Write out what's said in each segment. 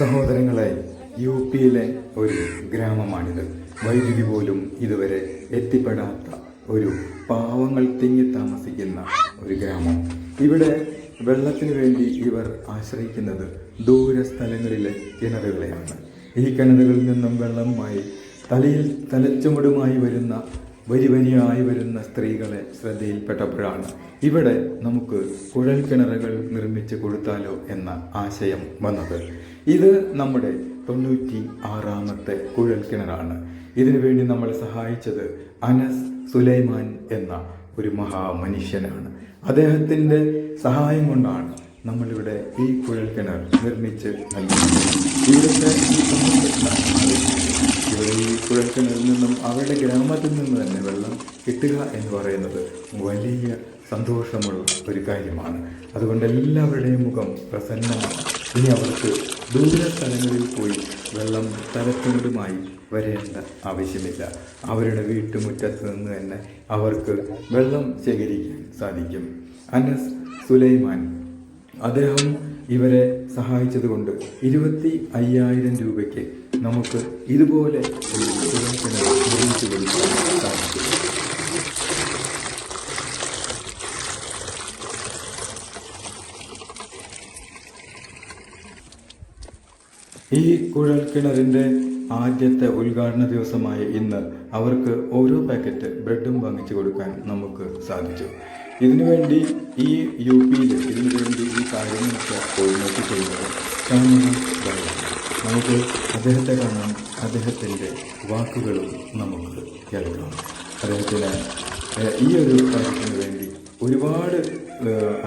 സഹോദരങ്ങളെ യു പിയിലെ ഒരു ഗ്രാമമാണിത്. വൈദ്യുതി പോലും ഇതുവരെ എത്തിപ്പെടാത്ത ഒരു പാവങ്ങൾ തിങ്ങി താമസിക്കുന്ന ഒരു ഗ്രാമം. ഇവിടെ വെള്ളത്തിന് വേണ്ടി ഇവർ ആശ്രയിക്കുന്നത് ദൂര സ്ഥലങ്ങളിലെ കിണറുകളെയാണ്. ഈ കിണറുകളിൽ നിന്നും വെള്ളവുമായി തലയിൽ തലച്ചുമടുമായി വരുന്ന വരി വരിയായി വരുന്ന സ്ത്രീകളെ ശ്രദ്ധയിൽപ്പെട്ടപ്പോഴാണ് ഇവിടെ നമുക്ക് കുഴൽ കിണറുകൾ നിർമ്മിച്ചു കൊടുത്താലോ എന്ന ആശയം വന്നത്. ഇത് നമ്മുടെ തൊണ്ണൂറ്റി ആറാമത്തെ കുഴൽ കിണറാണ്. ഇതിനുവേണ്ടി നമ്മൾ സഹായിച്ചത് അനസ് സുലൈമാൻ എന്ന ഒരു മഹാമനുഷ്യനാണ്. അദ്ദേഹത്തിന്റെ സഹായം കൊണ്ടാണ് നമ്മളിവിടെ ഈ കുഴൽ കിണർ നിർമ്മിച്ച് നൽകുന്നത്. ഇവിടുത്തെ ഇവിടെ ഈ കുഴൽക്കിണറിൽ നിന്നും അവരുടെ ഗ്രാമത്തിൽ നിന്ന് തന്നെ വെള്ളം കിട്ടുക എന്ന് പറയുന്നത് വലിയ സന്തോഷമുള്ള ഒരു കാര്യമാണ്. അതുകൊണ്ട് എല്ലാവരുടെയും മുഖം പ്രസന്നമാണ്. ഇനി അവർക്ക് ദൂര സ്ഥലങ്ങളിൽ പോയി വെള്ളം തലത്തിനുമായി വരേണ്ട ആവശ്യമില്ല. അവരുടെ വീട്ടുമുറ്റത്ത് നിന്ന് തന്നെ അവർക്ക് വെള്ളം ശേഖരിക്കാൻ സാധിക്കും. അനസ് സുലൈമാൻ. അദ്ദേഹം ഇവരെ സഹായിച്ചതുകൊണ്ട് ഇരുപത്തി അയ്യായിരം രൂപയ്ക്ക് നമുക്ക് ഇതുപോലെ ഒരു നിർമ്മിച്ചു കൊടുക്കാൻ സാധിക്കും. ഈ കുഴൽക്കിണറിന്റെ ആദ്യത്തെ ഉദ്ഘാടന ദിവസമായ ഇന്ന് അവർക്ക് ഓരോ പാക്കറ്റ് ബ്രെഡും വാങ്ങിച്ചു കൊടുക്കാൻ നമുക്ക് സാധിച്ചു. ഇതിനുവേണ്ടി ഈ യു പിയിൽ ഇതിനു വേണ്ടി ഈ കാര്യങ്ങളൊക്കെ കോർഡിനേറ്റ് ചെയ്യുന്നത്. നമുക്ക് അദ്ദേഹത്തെ കാണാം അദ്ദേഹത്തിന്റെ വാക്കുകളും നമുക്ക് കേൾക്കാം. അദ്ദേഹത്തിന് ഈ ഒരു കാര്യത്തിന് വേണ്ടി ഒരുപാട്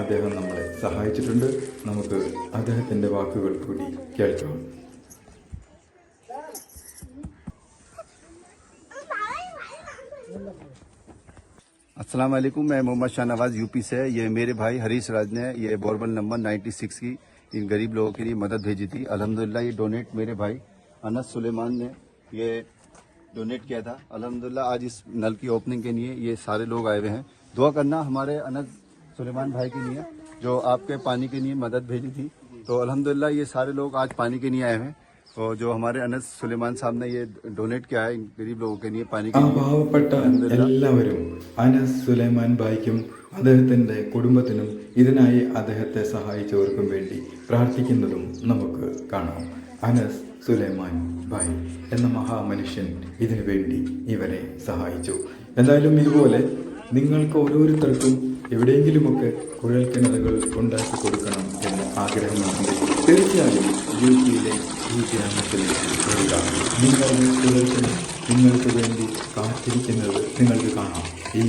അദ്ദേഹം നമ്മളെ സഹായിച്ചിട്ടുണ്ട്. നമുക്ക് അദ്ദേഹത്തിന്റെ വാക്കുകൾ കൂടി കേൾക്കാം. अस्सलाम वालेकुम मैं मोहम्मद शाहनवाज, यूपी से। ये मेरे भाई हरीश राज ने ये बोरबल नंबर 96 की इन गरीब लोगों के लिए मदद भेजी थी। अल्हम्दुलिल्लाह, ये डोनेट मेरे भाई अनस सुलेमान ने ये डोनेट किया था। अल्हम्दुलिल्लाह, आज इस नल की ओपनिंग के लिए ये सारे लोग आए हुए हैं। दुआ करना हमारे अनस सुलेमान भाई के लिए, जो आपके पानी के लिए मदद भेजी थी। तो अलहमदिल्ला ये सारे लोग आज पानी के लिए आए हुए हैं। और जो हमारे अनस सुलेमान साहब ने ये डोनेट किया है इन गरीब लोगों के लिए पानी ആ के लिए പാവപ്പെട്ട എല്ലാവരും അനസ് സുലൈമാൻ ബായിക്കും അദ്ദേഹത്തിന്റെ കുടുംബത്തിനും ഇതിനായി അദ്ദേഹത്തെ സഹായിച്ചവർക്കും വേണ്ടി പ്രാർത്ഥിക്കുന്നതും നമുക്ക് കാണാം അനസ് സുലൈമാൻ ബായി എന്ന മഹാമനുഷ്യൻ ഇതിനു വേണ്ടി ഇവരെ സഹായിച്ചു എന്തായാലും ഇതുപോലെ നിങ്ങൾക്ക് ഓരോരുത്തർക്കും എവിടെയെങ്കിലുമൊക്കെ കുഴൽ കിണറുകൾ ഉണ്ടാക്കി കൊടുക്കണം എന്ന ആഗ്രഹമുണ്ട് തീർച്ചയായും യു പിയിലെ ഈ ഗ്രാമത്തിൽ വരിക നിങ്ങളുടെ കുഴൽ കിണർ നിങ്ങൾക്ക് വേണ്ടി കാത്തിരിക്കുന്നത് നിങ്ങൾക്ക് കാണാം. ഈ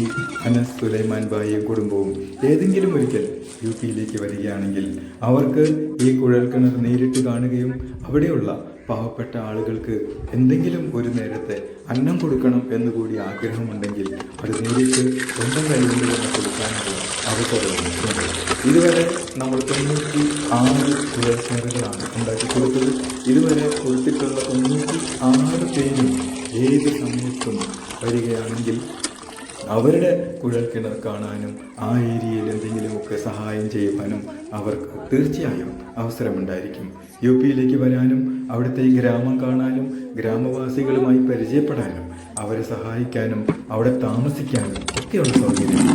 അനസ് സുലൈമാൻ ബായിയും കുടുംബവും ഏതെങ്കിലും ഒരിക്കൽ യു പിയിലേക്ക് വരികയാണെങ്കിൽ അവർക്ക് ഈ കുഴൽക്കിണർ നേരിട്ട് കാണുകയും അവിടെയുള്ള പാവപ്പെട്ട ആളുകൾക്ക് എന്തെങ്കിലും ഒരു നേരത്തെ അന്നം കൊടുക്കണം എന്ന് കൂടി ആഗ്രഹമുണ്ടെങ്കിൽ അത് നേരിട്ട് സ്വന്തം കഴിയുന്നത് തന്നെ കൊടുക്കാനുള്ള അവസരമുണ്ട് ഇതുവരെ നമ്മൾ തൊണ്ണൂറ്റി ആറ് പുരസ്കാരങ്ങളാണ് ഉണ്ടാക്കി കൊടുത്തത്. ഇതുവരെ കൊടുത്തിട്ടുള്ള തൊണ്ണൂറ്റി ആറ് പേരും ഏത് സമയത്തും വരികയാണെങ്കിൽ അവരുടെ കുഴൽക്കിണർ കാണാനും ആ ഏരിയയിൽ എന്തെങ്കിലുമൊക്കെ സഹായം ചെയ്യുവാനും അവർക്ക് തീർച്ചയായും അവസരമുണ്ടായിരിക്കും യു പിയിലേക്ക് വരാനും അവിടുത്തെ ഈ ഗ്രാമം കാണാനും ഗ്രാമവാസികളുമായി പരിചയപ്പെടാനും അവരെ സഹായിക്കാനും അവിടെ താമസിക്കാനും ഒക്കെയുള്ള സൗകര്യം.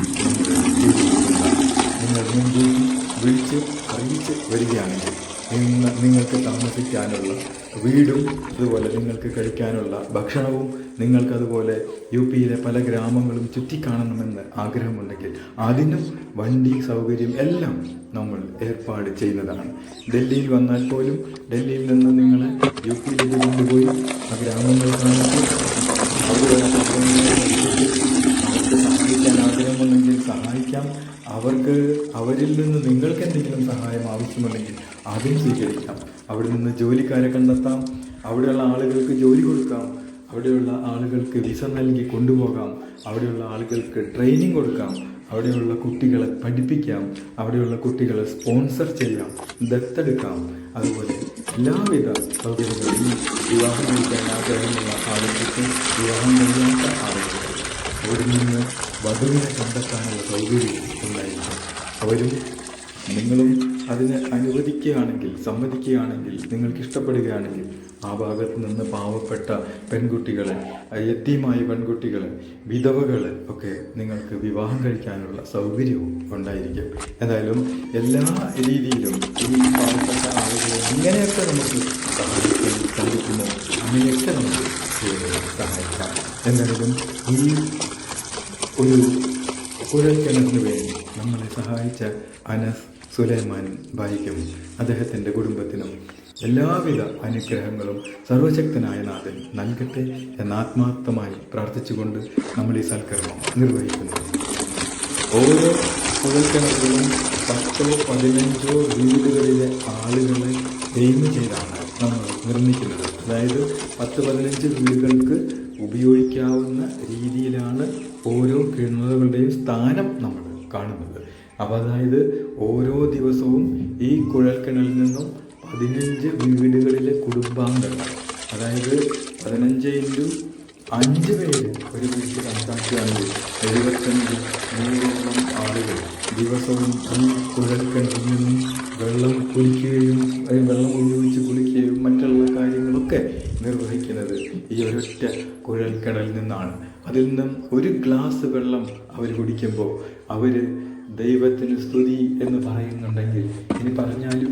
നിങ്ങൾ മുൻകൂട്ടി വിളിച്ച് അറിയിച്ച് വരികയാണെങ്കിൽ നിങ്ങൾക്ക് താമസിക്കാനുള്ള വീടും അതുപോലെ നിങ്ങൾക്ക് കഴിക്കാനുള്ള ഭക്ഷണവും നിങ്ങൾക്കതുപോലെ യു പിയിലെ പല ഗ്രാമങ്ങളും ചുറ്റിക്കാണണമെന്ന് ആഗ്രഹമുണ്ടെങ്കിൽ അതിനും വണ്ടി സൗകര്യം എല്ലാം നമ്മൾ ഏർപ്പാട് ചെയ്യുന്നതാണ്. ഡൽഹിയിൽ വന്നാൽ പോലും ഡൽഹിയിൽ നിന്ന് നിങ്ങൾ യു പിയിലേക്ക് കൊണ്ടുപോയി ആ ഗ്രാമങ്ങൾ കാണിച്ച് അവിടെ അവർക്ക് സഹായിക്കാൻ ആഗ്രഹമുണ്ടെങ്കിൽ സഹായിക്കാം അവർക്ക് അവരിൽ നിന്ന് നിങ്ങൾക്ക് എന്തെങ്കിലും സഹായം ആവശ്യമുണ്ടെങ്കിൽ അതും സ്വീകരിക്കാം. അവിടെ നിന്ന് ജോലിക്കാരെ കണ്ടെത്താം. അവിടെയുള്ള ആളുകൾക്ക് ജോലി കൊടുക്കാം. അവിടെയുള്ള ആളുകൾക്ക് വിസ നൽകി കൊണ്ടുപോകാം. അവിടെയുള്ള ആളുകൾക്ക് ട്രെയിനിങ് കൊടുക്കാം. അവിടെയുള്ള കുട്ടികളെ പഠിപ്പിക്കാം. അവിടെയുള്ള കുട്ടികളെ സ്പോൺസർ ചെയ്യാം. ദത്തെടുക്കാം. അതുപോലെ എല്ലാവിധ സൗകര്യങ്ങളും വിവാഹം കഴിക്കാൻ ആഗ്രഹമുള്ള ആളുകൾക്ക് വിവാഹം കഴിയാത്ത ആളുകൾ അവിടെ നിന്ന് വധുവിനെ കണ്ടെത്താനുള്ള സൗകര്യം ഉണ്ടായിരിക്കും. അവരും നിങ്ങളും അതിനെ അനുവദിക്കുകയാണെങ്കിൽ സമ്മതിക്കുകയാണെങ്കിൽ നിങ്ങൾക്ക് ഇഷ്ടപ്പെടുകയാണെങ്കിൽ ആ ഭാഗത്ത് നിന്ന് പാവപ്പെട്ട പെൺകുട്ടികളെ യത്തീമായ പെൺകുട്ടികളെ വിധവകളെ ഒക്കെ നിങ്ങൾക്ക് വിവാഹം കഴിക്കാനുള്ള സൗകര്യവും ഉണ്ടായിരിക്കും. എന്തായാലും എല്ലാ രീതിയിലും ഈ പാവപ്പെട്ട ആളുകളെ ഇങ്ങനെയൊക്കെ നമുക്ക് സഹായിക്കാൻ സാധിക്കുമോ? അങ്ങനെയൊക്കെ നമുക്ക് സഹായിക്കാം. എന്തായാലും ഈ ഒരു കുഴൽക്കിണറിന് വേണ്ടി നമ്മളെ സഹായിച്ച അനസ് സുലൈമാൻ ബായിക്കും അദ്ദേഹത്തിന്റെ കുടുംബത്തിനും എല്ലാവിധ അനുഗ്രഹങ്ങളും സർവശക്തനായ നാഥൻ നൽകട്ടെ എന്ന് ആത്മാർത്ഥമായി പ്രാർത്ഥിച്ചുകൊണ്ട് നമ്മൾ ഈ സൽക്കർമ്മം നിർവഹിക്കുന്നു. ഓരോ കുഴൽക്കിണറുകളും പത്തോ പതിനഞ്ചോ വീടുകളിലെ ആളുകളെ എയിം ചെയ്താണ് നമ്മൾ നിർമ്മിക്കുന്നത്. അതായത് പത്ത് പതിനഞ്ച് വീടുകൾക്ക് ഉപയോഗിക്കാവുന്ന രീതിയിലാണ് ഓരോ കിണറുകളുടെയും സ്ഥാനം നമ്മൾ കാണുന്നത്. അപ്പോൾ അതായത് ഓരോ ദിവസവും ഈ കുഴൽക്കിണറിൽ നിന്നും പതിനഞ്ച് വീടുകളിലെ കുടുംബാംഗങ്ങൾ അതായത് പതിനഞ്ച് ഇന്റു അഞ്ച് പേര് ഒരു വീട്ടിൽ കണക്കാക്കുകയാണെങ്കിൽ എഴുപത്തഞ്ച് നൂറോളം ആളുകൾ ദിവസവും ഈ കുഴൽക്കിണറിൽ നിന്നും വെള്ളം കുടിക്കുകയും വെള്ളം ഉപയോഗിച്ച് കുളിക്കുകയും മറ്റുള്ള കാര്യങ്ങളൊക്കെ നിർവഹിക്കുന്നത് ഈ ഒരൊറ്റ കുഴൽക്കടലിൽ നിന്നാണ്. അതിൽ നിന്നും ഒരു ഗ്ലാസ് വെള്ളം അവർ കുടിക്കുമ്പോൾ അവർ ദൈവത്തിന് സ്തുതി എന്ന് പറയുന്നുണ്ടെങ്കിൽ ഇനി പറഞ്ഞാലും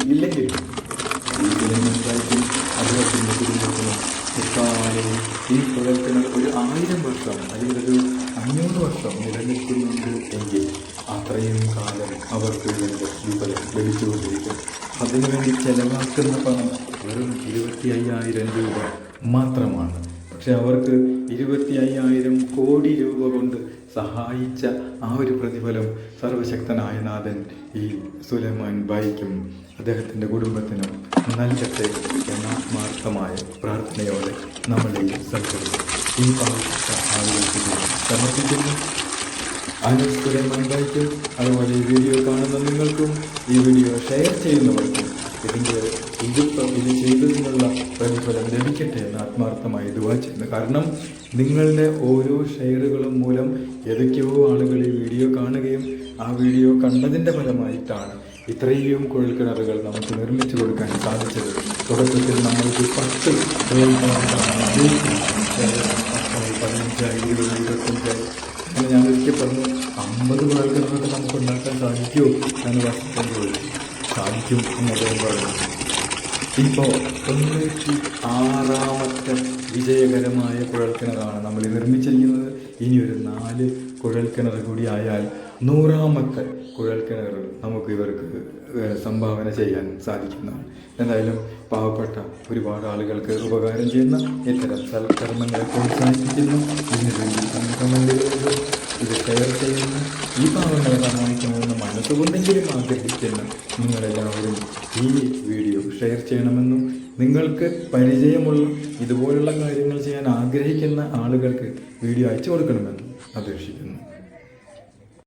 കുടുംബത്തായിട്ടും അദ്ദേഹത്തിന്റെ കുടുംബത്തിനും എക്കാലവും ഈ കുഴൽക്കിണർ ഒരു ആയിരം വർഷം അല്ലെങ്കിൽ ഒരു അഞ്ഞൂറ് വർഷം നിലനിൽക്കുന്നുണ്ട് എങ്കിൽ അത്രയും കാലം അവർക്ക് വേണ്ട വിഫലം ലഭിച്ചുകൊണ്ടിരിക്കും. അതിനുവേണ്ടി ചെലവാക്കുന്ന പണം വെറും ഇരുപത്തി അയ്യായിരം രൂപ മാത്രമാണ്. പക്ഷെ അവർക്ക് ഇരുപത്തി അയ്യായിരം കോടി രൂപ കൊണ്ട് സഹായിച്ച ആ ഒരു പ്രതിഫലം സർവശക്തനായ നാഥൻ ഈ സുലൈമാൻ ബായിക്കും അദ്ദേഹത്തിന്റെ കുടുംബത്തിനും നൽകട്ടെ എന്ന പ്രാർത്ഥനയോടെ നമ്മളെ സൽക്കരിക്കും ഈ പാവപ്പെട്ട ആളുകൾക്ക് സമർപ്പിക്കുന്നു. അനസ് സുലൈമാൻ ബായിക്കും അതുപോലെ ഈ വീഡിയോ കാണുന്ന നിങ്ങൾക്കും ഈ വീഡിയോ ഷെയർ ചെയ്യുന്നവർക്കും ഇതിന്റെ ഇത് ഇത് ചെയ്തതിനുള്ള പ്രതിഫലം ലഭിക്കട്ടെ എന്ന് ആത്മാർത്ഥമായി ദുവാ ചെയ്യുന്നു. കാരണം നിങ്ങളുടെ ഓരോ ഷെയറുകളും മൂലം ഏതൊക്കെയോ ആളുകൾ ഈ വീഡിയോ കാണുകയും ആ വീഡിയോ കണ്ടതിന്റെ ഫലമായിട്ടാണ് ഇത്രയും കുഴൽക്കിണറുകൾ നമുക്ക് നിർമ്മിച്ചു കൊടുക്കാൻ സാധിച്ചത്. തുടക്കത്തിൽ നമ്മൾക്ക് പത്ത് പതിനഞ്ചായി ഇരുപത് അങ്ങനെ ഞാൻ ഒരിക്കൽ പറഞ്ഞു അമ്പത് കുഴൽക്കിണറൊക്കെ നമുക്ക് ഉണ്ടാക്കാൻ സാധിക്കുമോ? ഞാൻ വർഷത്തേക്ക് പോയി സാധിക്കും എന്ന് അദ്ദേഹം പറഞ്ഞു. ഇപ്പോൾ തൊണ്ണൂറ്റി ആറാമത്തെ വിജയകരമായ കുഴൽക്കിണറാണ് നമ്മൾ നിർമ്മിച്ചിരിക്കുന്നത്. ഇനി ഒരു നാല് കുഴൽക്കിണർ ആയാൽ നൂറാമത്തെ കുഴൽക്കിണർ നമുക്ക് ഇവർക്ക് സംഭാവന ചെയ്യാൻ സാധിക്കുന്നതാണ്. എന്തായാലും പാവപ്പെട്ട ഒരുപാട് ആളുകൾക്ക് ഉപകാരം ചെയ്യുന്ന ഇത്തരം സൽക്കർമ്മങ്ങളെ പ്രോത്സാഹിപ്പിക്കുന്നു. ഇത് ഷെയർ ചെയ്യുന്ന. ഈ പാവങ്ങളെ സഹായിക്കണമെന്ന് മനസ്സുകൊണ്ടെങ്കിലും ആഗ്രഹിക്കുന്ന നിങ്ങളെല്ലാവരും ഈ വീഡിയോ ഷെയർ ചെയ്യണമെന്നും നിങ്ങൾക്ക് പരിചയമുള്ള ഇതുപോലുള്ള കാര്യങ്ങൾ ചെയ്യാൻ ആഗ്രഹിക്കുന്ന ആളുകൾക്ക് വീഡിയോ അയച്ചു കൊടുക്കണമെന്നും അപേക്ഷിക്കുന്നു.